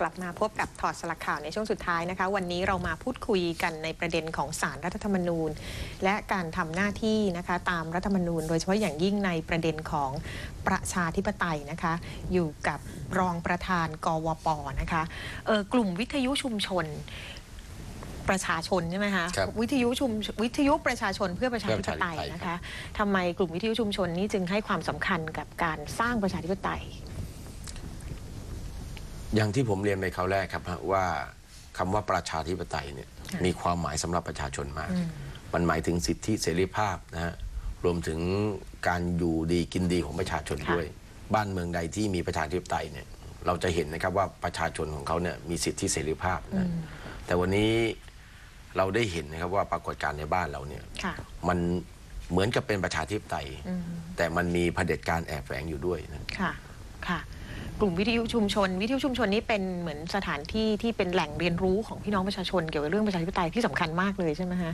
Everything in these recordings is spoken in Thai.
กลับมาพบกับถอดสลักข่าวในช่วงสุดท้ายนะคะ วันนี้เรามาพูดคุยกันในประเด็นของสารรัฐธรรมนูญ และการทำหน้าที่นะคะ ตามรัฐธรรมนูญ โดยเฉพาะอย่างยิ่งในประเด็นของประชาธิปไตยนะคะ อยู่กับรองประธานกวปนะคะเออกลุ่มวิทยุชุมชนประชาชนใช่ไหมคะครับวิทยุชุมวิทยุประชาชนเพื่อประชาธิปไตยเพื่อประชาธิปไตยนะคะทำไมกลุ่มวิทยุชุมชนนี้จึงให้ความสำคัญกับการสร้างประชาธิปไตย อย่างที่ผมเรียนไปคราวแรกครับฮะว่าคำว่าประชาธิปไตยเนี่ยค่ะมีความหมายสำหรับประชาชนมากอืมมันหมายถึงสิทธิเสรีภาพนะฮะรวมถึงการอยู่ดีกินดีของประชาชนค่ะด้วย บ้านเมืองใดที่มีประชาธิปไตยเนี่ยเราจะเห็นนะครับว่าประชาชนของเขาเนี่ยมีสิทธิเสรีภาพนะแต่วันนี้เราได้เห็นนะครับว่าปรากฏการณ์ในบ้านเราเนี่ยค่ะมันเหมือนกับเป็นประชาธิปไตยอืมแต่มันมีเผด็จการแอบแฝงอยู่ด้วยนะค่ะค่ะ กลุ่มวิทยุชุมชน วิทยุชุมชนนี้เป็นเหมือนสถานที่ที่เป็นแหล่งเรียนรู้ของพี่น้องประชาชนเกี่ยวกับเรื่องประชาธิปไตยที่สำคัญมากเลยใช่ไหมฮะ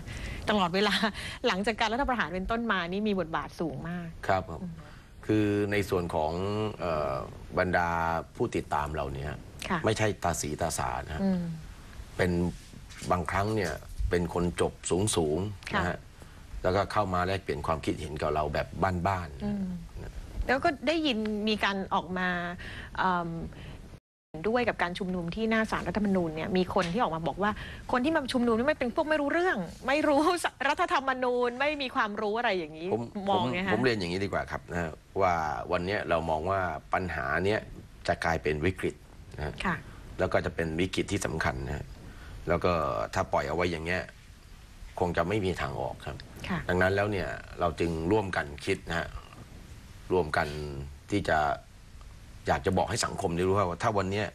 ตลอดเวลาหลังจากการรัฐประหารเป็นต้นมานี่มีบทบาทสูงมาก ครับผมคือในส่วนของเออบรรดาผู้ติดตามเราเนี่ยค่ะ ไม่ใช่ตาสีตาสานะฮะอืม เป็นบางครั้งเนี่ยเป็นคนจบสูงสูงๆค่ะ นะฮะแล้วก็เข้ามาแลกเปลี่ยนความคิดเห็นกับเราแบบบ้านๆอืนะม แล้วก็ได้ยินมีการออกมาเอิ่มเห็นด้วยกับการชุมนุมที่หน้าศาลรัฐธรรมนูญเนี่ยมีคนที่ออกมาบอกว่า คนที่มาชุมนุมนี่ไม่เป็นพวกไม่รู้เรื่อง ไม่รู้รัฐธรรมนูญไม่มีความรู้อะไรอย่างนี้ผมมผองมไงผฮะมเรียนอย่างนี้ดีกว่าครับนะฮะว่าวันเนี้ยเรามองว่าปัญหาเนี้ยจะกลายเป็นวิกฤตนะฮะ ค่ะ แล้วก็จะเป็นวิกฤตที่สำคัญนะฮะแล้วก็ถ้าปล่อยเอาไว้อย่างเงี้ยคงจะไม่มีทางออกครับ ค่ะ ดังนั้นแล้วเนี่ยเราจึงร่วมกันคิดนะฮะ ร่วมกันที่จะอยากจะบอกให้สังคมได้รู้ว่า ถ้าวันเนี้ย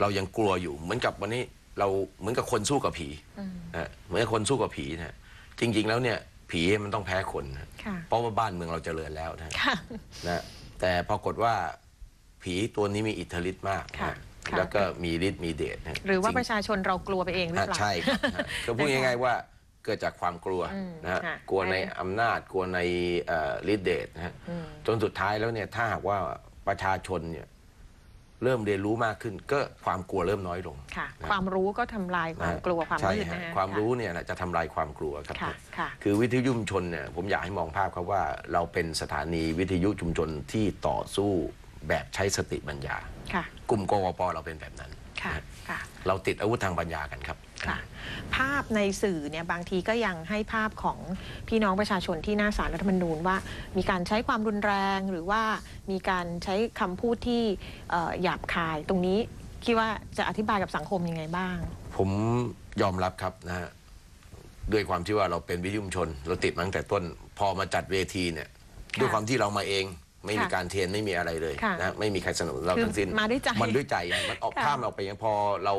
เรายังกลัวอยู่ เหมือนกับวันนี้เราเหมือนกับคนสู้กับผีอืมนะฮะเหมือนกับคนสู้กับผีนะฮะจริง ๆ แล้วเนี่ย ผีมันต้องแพ้คนนะค่ะ เพราะว่าบ้านเมืองเราเจริญแล้วนะฮะค่ะ นะแต่ปรากฏว่าผีตัวนี้มีอิทธิฤทธิ์มากนะค่ะฮะค่ะแล้วก็มีฤทธิ์มีเดชนะฮะหรือว่าสิ่ง ประชาชนเรากลัวไปเองหรืออะเปล่า ใช่ครับนะก็พูดง่ายๆว่า เกิดจากความกลัวอืมนะฮะค่ะกลัวในใช่อำนาจกลัวในเอ่อฤทธิเดชนะฮะอืม จนสุดท้ายแล้วเนี่ยถ้าหากว่าประชาชนเนี่ยเริ่มเรียนรู้มากขึ้น ก็ความกลัวเริ่มน้อยลง ค่ะ นะ ความรู้ก็ทำลายความกลัวความใช่มืดฮะนะฮะความรู้เนี่ยนะจะทำลายความกลัวครับ ค่ะค่ะ คือวิทยุชุมชนเนี่ยผมอยากให้มองภาพครับว่าเราเป็นสถานีวิทยุชุมชนที่ต่อสู้แบบใช้สติปัญญา ค่ะ กลุ่มกวปเราเป็นแบบนั้น ค่ะนะค่ะ เราติดอาวุธทางปัญญากันครับ ค่ะ ภาพในสื่อเนี่ยบางทีก็ยังให้ภาพของพี่น้องประชาชนที่หน้าศาลรัฐธรรมนูญว่า มีการใช้ความรุนแรงหรือว่ามีการใช้คำพูดที่เอ่อหยาบคาย ตรงนี้คิดว่าจะอธิบายกับสังคมยังไงบ้าง ผมยอมรับครับนะฮะด้วยความที่ว่าเราเป็นวิทยุชุมชน เราติดมาตั้งแต่ต้น พอมาจัดเวทีเนี่ย ค่ะด้วยความที่เรามาเอง ไม่มีค่ะการเทรนไม่มีอะไรเลยค่ะนะไม่มีใครสนับสนุนเราคือทั้งสิ้นมาด้วยใจมันด้วยใจมันออกค่ะภาพมันออกไปอย่างพอเรา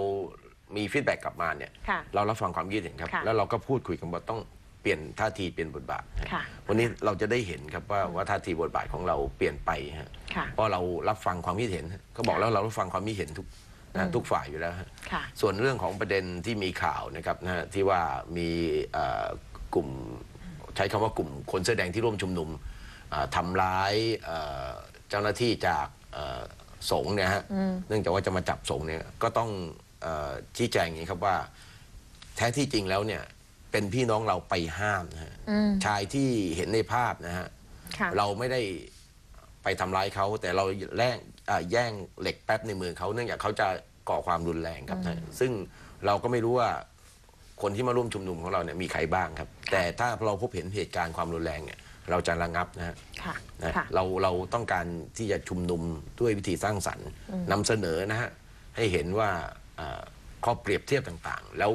มีฟีดแบ็กกลับมาเนี่ยค่ะ เรารับฟังความคิดเห็นครับ ค่ะแล้วเราก็พูดคุยกันว่าต้องเปลี่ยนท่าทีเปลี่ยนบทบาทค่ะ วันนี้เราจะได้เห็นครับว่าว่าท่าทีบทบาทของเราเปลี่ยนไปฮะ ค่ะ เพราะเรารับฟังความคิดเห็นก็บอกค่ะแล้วเรารับฟังความคิดเห็นทุกนะอืมทุกฝ่ายอยู่แล้วฮะค่ะ ส่วนเรื่องของประเด็นที่มีข่าวนะครับนะฮะที่ว่ามีเอ่อกลุ่มใช้คำว่ากลุ่มคนเสื้อแดงที่ร่วมชุมนุมอ่าทำร้ายเอ่อเจ้าหน้าที่จากเอ่อสงฆ์เนี่ยฮะอืมเนื่องจากว่าจะมาจับสงฆ์เนี่ยก็ต้องเอ่อ ชี้แจงอย่างนี้ครับว่า แท้ที่จริงแล้วเนี่ยเป็นพี่น้องเราไปห้ามนะฮะอืมชายที่เห็นในภาพนะฮะค่ะเราไม่ได้ไปทำร้ายเขาแต่เราแย่งอ่าแย่งเหล็กแป๊บในมือเขาเนื่องจากเขาจะก่อความรุนแรงครับนะซึ่งเราก็ไม่รู้ว่าคนที่มาร่วมชุมนุมของเราเนี่ยมีใครบ้างครับ แต่ถ้าเราพบเห็นเหตุการณ์ความรุนแรงเนี่ยเราจะระงับนะฮะค่ะนะค่ะเราเราต้องการที่จะชุมนุมด้วยวิธีสร้างสรรค์นำเสนอนะฮะให้เห็นว่าอ่า ข้อเปรียบเทียบต่างๆ แล้ว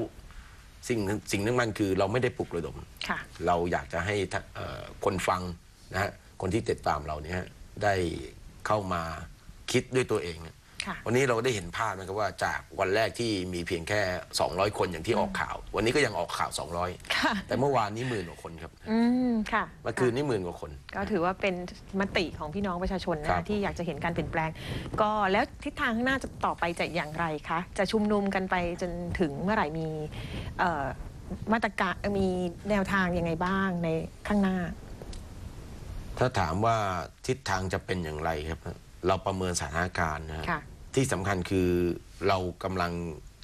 สิ่งสิ่งนึงมันคือเราไม่ได้ปลุกระดม ค่ะ เราอยากจะให้ท่าเอ่อคนฟังนะฮะคนที่ติดตามเราเนี่ยฮะได้เข้ามาคิดด้วยตัวเองเนี่ย ค่ะวันนี้เราได้เห็นภาพนะครับว่าจากวันแรกที่มีเพียงแค่ 200 คนอย่างที่ออกข่าว วันนี้ก็ยังออกข่าวค่ะ200แต่เมื่อวานนี้หมื่นกว่าคนครับอืมค่ะ เมื่อคืนนี้หมื่นกว่าคน ก็ถือว่าเป็นมติของพี่น้องประชาชนครันะบ ที่อยากจะเห็นการเปลี่ยนแปลง ก็แล้วทิศทางข้างหน้าจะต่อไปจะอย่างไรคะจะชุมนุมกันไปจนถึงเมื่อไหร่มีเอ่อมาตรการมีแนวทางยังไงบ้างในข้างหน้า ถ้าถามว่าทิศทางจะเป็นอย่างไรครับ เราประเมินสถานการณ์นะฮะค่ะ ที่สำคัญคือเรากำลัง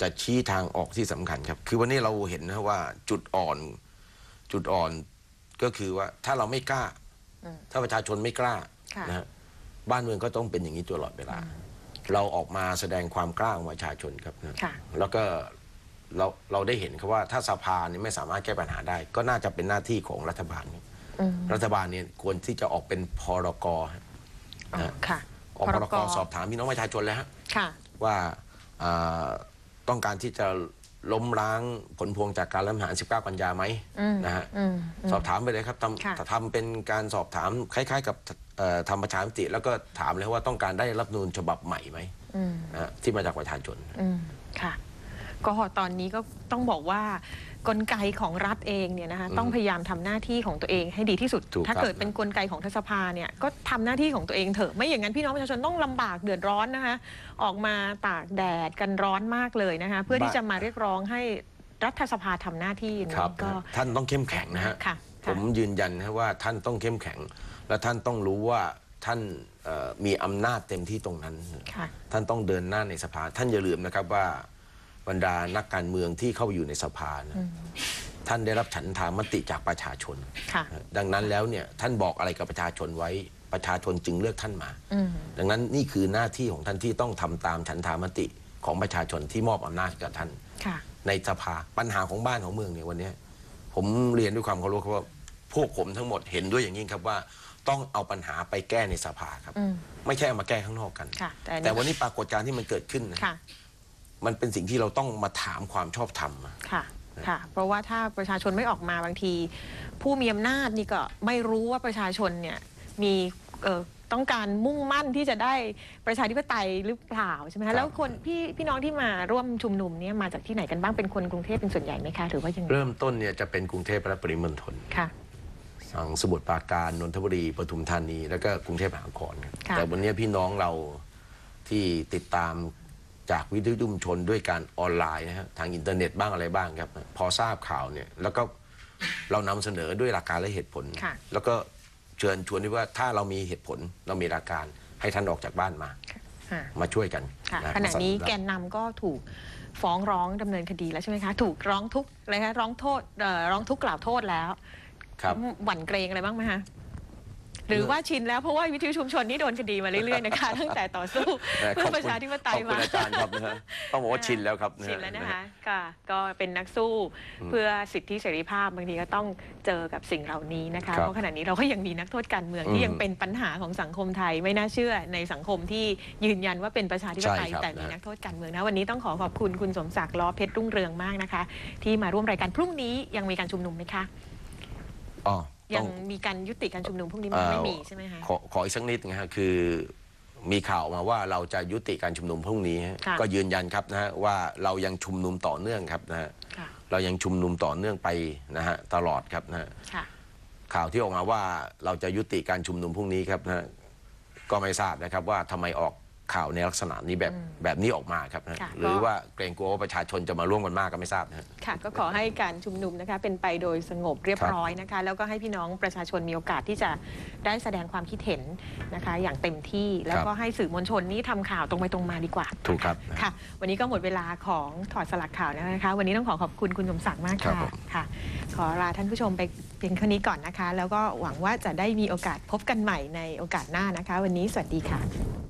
จะชี้ทางออกที่สำคัญครับ คือวันนี้เราเห็นนะว่าจุดอ่อนจุดอ่อนก็คือว่าถ้าเราไม่กล้า อืมถ้าประชาชนไม่กล้าค่ะ นะฮะบ้านเมืองก็ต้องเป็นอย่างนี้ตลอดเวลา เราออกมาแสดงความกล้าของประชาชนครับนะค่ะ แล้วก็เราเราได้เห็นครับว่าถ้าสภาเนี่ยไม่สามารถแก้ปัญหาได้ ก็น่าจะเป็นหน้าที่ของรัฐบาลครับ อืมรัฐบาลเนี่ยควรที่จะออกเป็นพรกฮะ อ๋อค่ะ ออกพรกสอบถามพี่น้องประชาชนเลยฮะค่ะว่าอ่าต้องการที่จะล้มล้างผลพวงจากการรัฐประหาร 19 กันยาไหมอืมนะฮะอืมมสอบถามไปเลยครับทค่ะำทำเป็นการสอบถามคล้าย ๆ กับเอ่อทำประชามติ แล้วก็ถามเลยว่าต้องการได้รับนูญฉบับใหม่ไหมอืมนะฮะที่มาจากประชาชนอืมค่ะก็ตอนนี้ก็ต้องบอกว่า กลไกของรัฐเองเนี่ยนะคะอืมต้องพยายามทำหน้าที่ของตัวเองให้ดีที่สุด ถูกถ้าครับเกิดเป็นกลไกของทศภาเนี่ยก็ทำหน้าที่ของตัวเองเถอะไม่อย่างนั้นพี่น้องประชาชนต้องลำบากเดือดร้อนนะคะออกมาตากแดดกันร้อนมากเลยนะคะเพื่อที่จะมาเรียกร้องให้รัฐสภาทำหน้าที่ครับนี้ก็ ท่านต้องเข้มแข็งนะฮะค่ะผค่ะมยืนยันนะว่าท่านต้องเข้มแข็ง และท่านต้องรู้ว่าท่านเอ่อมีอำนาจเต็มที่ตรงนั้น ค่ะ ท่านต้องเดินหน้าในสภา ท่านอย่าลืมนะครับว่า บรรดานักการเมืองที่เข้าไปอยู่ในสภานะท่านได้รับฉันทามติจากประชาชน ค่ะดังนั้นแล้วเนี่ยท่านบอกอะไรกับประชาชนไว้ประชาชนจึงเลือกท่านมา อืม ดังนั้นนี่คือหน้าที่ของท่านที่ต้องทำตามฉันทามติของประชาชนที่มอบอำนาจกับท่าน ค่ะ ในสภาปัญหาของบ้านของเมืองเนี่ยวันเนี้ยผมเรียนด้วยความเคารพครับว่าพวกผมทั้งหมดเห็นด้วยอย่างยิ่งครับว่า ต้องเอาปัญหาไปแก้ในสภาครับ อืม ไม่ใช่เอามาแก้ข้างนอกกัน ค่ะแต่อันนี้แต่วันนี้ปรากฏการณ์ที่มันเกิดขึ้นนะค่ะ มันเป็นสิ่งที่เราต้องมาถามความชอบธรรมอะค่ะค่ะ เพราะว่าถ้าประชาชนไม่ออกมาบางที ผู้มีอำนาจนี่ก็ไม่รู้ว่าประชาชนเนี่ยมีเอ่อต้องการมุ่งมั่นที่จะได้ประชาธิปไตยหรือเปล่าใช่ไหมครัคะบแล้วคนพี่พี่น้องที่มาร่วมชุมนุมเนี่ยมาจากที่ไหนกันบ้างเป็นคนกรุงเทพเป็นส่วนใหญ่ไหมคะหรือว่ายังไงเริ่มต้นเนี่ยจะเป็นกรุงเทพและปริมณฑลค่ะ ทางสมุทรปราการนนทบุรีปทุมธานี แล้วก็กรุงเทพมหานครครับค่ะ แต่วันนี้พี่น้องเราที่ติดตาม จากวิทยุชุมชนด้วยการออนไลน์นะฮะทางอินเทอร์เน็ตบ้างอะไรบ้างครับ พอทราบข่าวเนี่ยแล้วก็เรานำเสนอด้วยหลักการและเหตุผล ค่ะ แล้วก็เชิญชวนด้วยว่าถ้าเรามีเหตุผลเรามีหลักการให้ท่านออกจากบ้านมาค่ะมาช่วยกันค่ะนะขณะนี้มาสบแกนนำก็ถูกฟ้องร้องดำเนินคดีแล้วใช่ไหมคะ ถูกร้องทุกข์อะไรคะร้องโทษเอ่อร้องทุกข์กล่าวโทษแล้วครับ หวั่นเกรงอะไรบ้างไหมคะ หรือว่าชินแล้วเพราะว่าวิทยุชุมชนนี่โดนคดีมาเรื่อยๆนะคะตั้งแต่ต่อสู้เอ่อเพื่ขออบประคุณชาธิปไตยขอบคุณมาอาจารย์ครับนะฮะต้องบอกว่าชินแล้วครับฮชินแล้วนะคะค่ะก็เป็นนักสู้เพื่อสิทธิเสรีภาพบางทีก็ต้องเจอกับสิ่งเหล่านี้นะคะครับเพราะขณะนี้เราก็ยังมีนักโทษการเมืองอืมที่ยังเป็นปัญหาของสังคมไทยไม่น่าเชื่อในสังคมที่ยืนยันว่าเป็นประชาธิปไตยใช่ครับแต่มีนะนักโทษการเมืองนะวันนี้ต้องขอขอบคุณคุณสมศักดิ์ล้อเพชรรุ่งเรืองมากนะคะ ที่มาร่วมรายการพรุ่งนี้ยังมีการชุมนุมไหมคะอ๋อ ยัต้องงมีการยุติการชุมนุมพรุ่งนี้เอ่อไม่มีใช่ไหมคะขอขออีกสักนิดนะฮะคือมีข่าวมาว่าเราจะยุติการชุมนุมพรุ่งนี้ฮะค่ะก็ยืนยันครับนะฮะว่าเรายังชุมนุมต่อเนื่องครับนะฮะค่ะเรายังชุมนุมต่อเนื่องไปนะฮะตลอดครับนะฮะค่ะข่าวที่ออกมาว่าเราจะยุติการชุมนุมพรุ่งนี้ครับนะฮะก็ไม่ทราบนะครับว่าทำไมออก ข่าวในลักษณะนี้แบบแบบนี้ออกมาครับนะฮะค่ะหรือก็ ว่าเกรงกลัวว่าประชาชนจะมาร่วมกันมากก็ไม่ทราบนะฮะ ค่ะก็ขอให้การชุมนุมนะคะเป็นไปโดยสงบเรียบครับ ร้อยนะคะ แล้วก็ให้พี่น้องประชาชนมีโอกาสที่จะได้แสดงความคิดเห็นนะคะ อย่างเต็มที่แล้วก็ให้สื่อมวลชนนี้ทำข่าวตรงไปตรงมาดีกว่า ถูกครับ ค่ะ วันนี้ก็หมดเวลาของถอดสลักข่าวแล้วนะคะ วันนี้ต้องขอขอบคุณคุณสมศักดิ์มากครัค่ะบผม ค่ะ ขอลาท่านผู้ชมไปเพียงเท่านี้ก่อนนะคะ แล้วก็หวังว่าจะได้มีโอกาสพบกันใหม่ในโอกาสหน้านะคะ วันนี้สวัสดีค่ะ